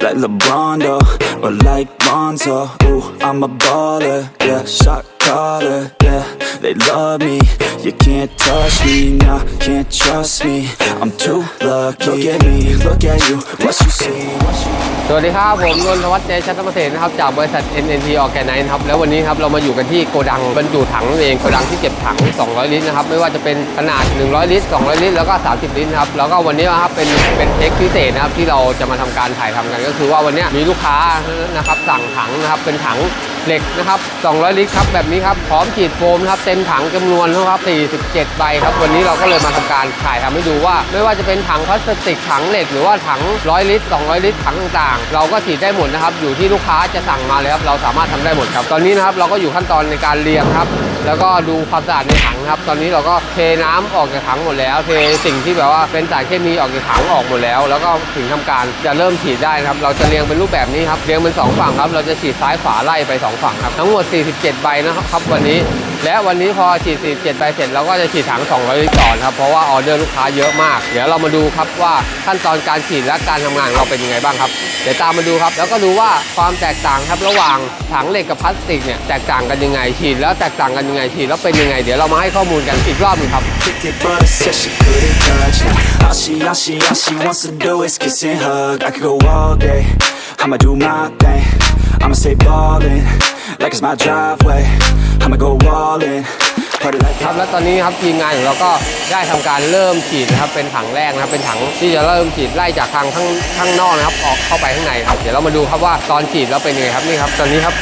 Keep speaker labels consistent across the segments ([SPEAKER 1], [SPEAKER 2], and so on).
[SPEAKER 1] like LeBron though, or like Lonzo. Ooh, I'm a baller, yeah, shot caller, yeah. They love me, you can't touch me, nah, can't trust me. I'm too lucky. Look at me, look at you, what you see, what you
[SPEAKER 2] สวัสดีครับ ผมนนทวัฒน์เจชัตรเกษตรนะครับจากบริษัท NNT Organize นะครับแล้ววันนี้ครับเรามาอยู่กันที่โกดังบรรจุถังนั่นเองโกดังที่เก็บถัง 200 ลิตรนะครับไม่ว่าจะเป็นขนาด 100 ลิตร 200 ลิตร แล้วก็ 30 ลิตรนะครับแล้วก็วันนี้นะครับเป็นเป็นเทคพิเศษนะครับที่เราจะมาทำการถ่ายทำกัน ก็คือว่าวันนี้มีลูกค้านะครับสั่งถังนะครับเป็นถัง เหล็กนะครับ 200 ลิตรครับแบบนี้ครับพร้อมฉีดโฟมนะครับเต็มถังจำนวนนะครับ 47 ใบครับ วันนี้เราก็เลยมาทำการถ่ายทำให้ดูว่า ไม่ว่าจะเป็นถังพลาสติกถังเหล็กหรือว่าถัง 100 ลิตร 200 ลิตรถังต่างๆ เราก็ฉีดได้หมดนะครับ อยู่ที่ลูกค้าจะสั่งมาเลยครับเราสามารถทำได้หมดครับ ตอนนี้นะครับเราก็อยู่ขั้นตอนในการเรียงครับ แล้วก็ดูความสะอาดในถังครับ ตอนนี้เราก็เทน้ำออกจากถังหมดแล้ว เทสิ่งที่แบบว่าเป็นสารเคมีออกจากถังออกหมดแล้ว แล้วก็ถึงทำการจะเริ่มฉีดได้นะครับ เราจะเรียงเป็นรูปแบบนี้ครับเรียงเป็นสองฝั่งครับ เราจะฉีดซ้ายขวาไล่ไปสองฝั่งครับทั้งหมด 47 ใบนะครับวันนี้ และวันนี้พอฉีด 47 ใบเสร็จเราก็จะฉีดถัง 200 ลิตรก่อนครับเพราะว่าออเดอร์ลูกค้าเยอะมาก เดี๋ยวเรามาดูครับว่าขั้นตอนการฉีดและการทำงานเราเป็นยังไงบ้างครับเดี๋ยวตามมาดูครับ แล้วก็ดูว่าความแตกต่างครับระหว่างถังเหล็กกับพลาสติกเนี่ยแตกต่างกันยังไงฉีดแล้วแตกต่างกันยังไงฉีดแล้วเป็นยังไงเดี๋ยวเรามาให้ข้อมูลกันอีกรอบหนึงครับ
[SPEAKER 1] I'ma do my thing. I'ma stay ballin', like it's my driveway. I'ma go all in. Party like
[SPEAKER 2] ครับและตอนนี้ครับทีมงานของเราก็ได้ทำการเริ่มฉีดนะครับเป็นถังแรกนะครับเป็นถังที่จะเริ่มฉีดไล่จากทางข้างข้างนอกนะครับออกเข้าไปข้างในครับเดี๋ยวเรามาดูครับว่าตอนฉีดแล้วเป็นยังไงครับนี่ครับตอนนี้ครับ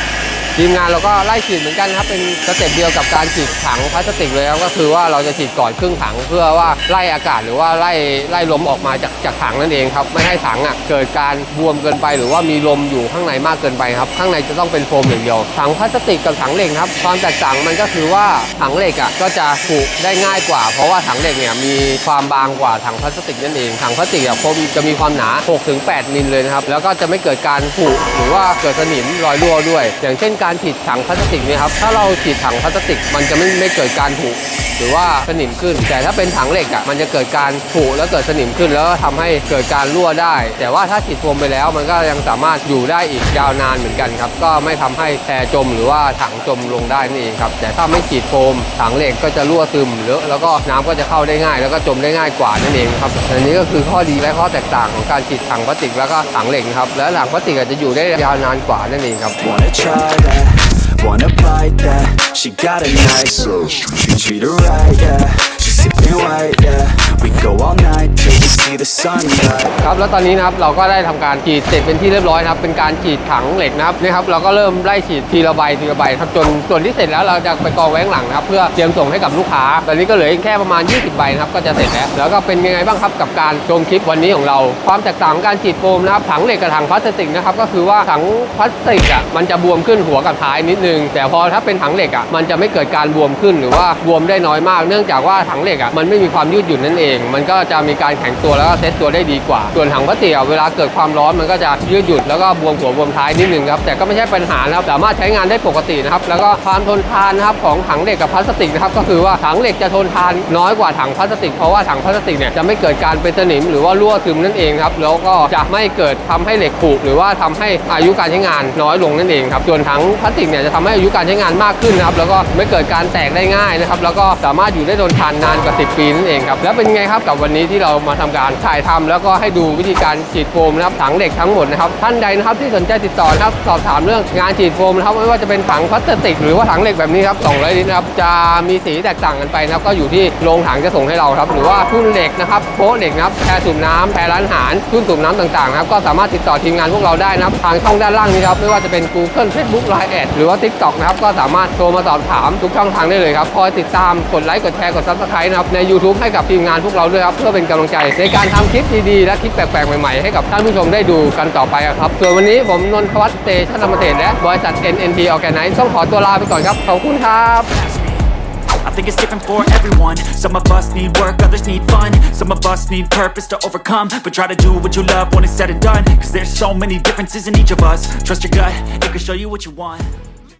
[SPEAKER 2] ทีมงานเราก็ไล่ฉีดเหมือนกันครับเป็นสเต็ปเดียวกับการฉีดถังพลาสติกเลยครับก็คือว่าเราจะฉีดก่อนครึ่งถัง เพื่อว่าไล่อากาศหรือว่าไล่ไล่ลมออกมาจากจากถังนั่นเองครับไม่ให้ถังอะเกิดการบวมเกินไป หรือว่ามีลมอยู่ข้างในมากเกินไปครับข้างในจะต้องเป็นโฟมอย่างเดียวถังพลาสติกกับถังเหล็กครับความแตกต่างมันก็คือว่าถังเหล็กอะก็จะผุได้ง่ายกว่า เพราะว่าถังเหล็กเนี่ยมีความบางกว่าถังพลาสติกนั่นเองถังพลาสติกอะผมจะมีความหนา 6-8 มิลเลยนะครับแล้วก็จะไม่เกิดการผุหรือว่าเกิดสนิมรอยรั่วด้วย อย่างเช่นการการฉีดถังพลาสติกนี่ครับ ถ้าเราฉีดถังพลาสติก มันจะไม่ไม่เกิดการผุหรือว่าสนิมขึ้น แต่ถ้าเป็นถังเหล็กอะมันจะเกิดการผุแล้วเกิดสนิมขึ้น แล้วก็ทำให้เกิดการรั่วได้ แต่ว่าถ้าฉีดโฟมไปแล้ว มันก็ยังสามารถอยู่ได้อีกยาวนานเหมือนกันครับ ก็ไม่ทำให้แพรจมหรือว่าถังจมลงได้นั่นเองครับ แต่ถ้าไม่ฉีดโฟมถังเหล็กก็จะรั่วซึมเลอะแล้วก็น้ำก็จะเข้าได้ง่าย แล้วก็จมได้ง่ายกว่านั่นเองครับอันนี้ก็คือข้อดีและข้อแตกต่างของการฉีดถังพลาสติกแล้วก็ถังเหล็กครับ และถังพลาสติกอาจจะอยู่ได้ยาวนานกว่านั่นเองครับ
[SPEAKER 1] Wanna bite that. She got a nice, look. you treat her right, yeah. She's sipping white, yeah. We go the sunlight.
[SPEAKER 2] ครับแล้วตอนนี้นะครับเราก็ได้ทำการฉีดเสร็จเป็นที่เรียบร้อยนะครับเป็นการฉีดถังเหล็กนะครับนี่ครับเราก็เริ่มไล่ฉีดทีละใบทีละใบครับจนส่วนที่เสร็จแล้วเราจะไปกองไว้ข้างหลังนะครับเพื่อเตรียมส่งให้กับลูกค้า ตอนนี้ก็เหลืออีกแค่ประมาณ 20 ใบนะครับก็จะเสร็จแล้ว แล้วก็เป็นยังไงบ้างครับกับการชมคลิปวันนี้ของเรา ความแตกต่างของการฉีดโฟมนะครับถังเหล็กกับถังพลาสติกนะครับก็คือว่าถังพลาสติกอะมันจะบวมขึ้นหัวกับท้ายนิดนึง แต่พอถ้าเป็นถังเหล็กอะมันจะไม่เกิดการบวมขึ้นหรือว่าบวมได้น้อยมาก เนื่องจากว่าถังเหล็กอะมันไม่มีความยืดหยุ่นนั่นเอง มันก็จะมีการแข็งตัวแล้วก็เซตตัวได้ดีกว่า ส่วนถังพลาสติกอะเวลาเกิดความร้อนมันก็จะยืดหยุ่นแล้วก็บวมหัวบวมท้ายนิดนึงครับแต่ก็ไม่ใช่ปัญหานะครับสามารถใช้งานได้ปกตินะครับแล้วก็ความทนทานนะครับของถังเหล็กกับพลาสติกนะครับก็คือว่าถังเหล็กจะทนทานน้อยกว่าถังพลาสติกเพราะว่าถังพลาสติกเนี่ยจะไม่เกิดการเป็นสนิมหรือว่ารั่วซึมนั่นเองครับแล้วก็จะไม่เกิดทำให้เหล็กผุหรือว่าทำให้อายุการใช้งานน้อยลงนั่นเองครับส่วนถังพลาสติกเนี่ยจะทำให้อายุการใช้งานมากขึ้นนะครับแล้วก็ไม่เกิดการแตกได้ง่ายนะครับแล้วก็สามารถอยู่ได้ทนทานนานกว่า 10 ปีนั่นเองครับแล้วเป็นไงครับกับวันนี้ที่เรามาทำการถ่ายทำแล้วก็ให้ดูวิธีการฉีดโฟมนะครับถังเหล็กทั้งหมดนะครับท่านใดนะครับที่สนใจติดต่อนะครับสอบถามเรื่องงานฉีดโฟมนะครับไม่ว่าจะเป็นถังพลาสติก หรือว่าถังเหล็กแบบนี้ครับ200ลิตรนะครับจะมีสีแตกต่างกันไปนะครับก็อยู่ที่โรงถังจะส่งให้เราครับหรือว่าทุ่นเหล็กนะครับโป๊ะเหล็กนะครับแพรสูบน้ำแพรร้านอาหารทุ่นสูบน้ำต่างๆนะครับก็สามารถติดต่อทีมงานพวกเราได้นะครับทางช่องด้านล่างนี้ครับไม่ว่าจะเป็น Google Facebook Line แอดหรือว่า TikTok นะครับก็สามารถโทรมาสอบถามทุกช่องทางได้เลยครับคอยติดตามกดไลค์กดแชร์กด Subscribe นะครับใน YouTube ให้กับทีมงานพวกเราด้วยครับเพื่อเป็นกำลังใจในการทำคลิปดีๆ และคลิปแปลกๆ ใหม่ๆ ให้กับท่านผู้ชมได้ดูกันต่อไปครับ ส่วนวันนี้ผมนนทวัฒน์เตชะธรรมเศรษฐ์และบริษัท NNT Organize ต้องขอตัวลาไปก่อนครับ ขอบคุณครับ
[SPEAKER 1] I think it's different for everyone. Some of us need work, others need fun. Some of us need purpose to overcome. But try to do what you love when it's said and done. Cause there's so many differences in each of us. Trust your gut, it can show you what you want.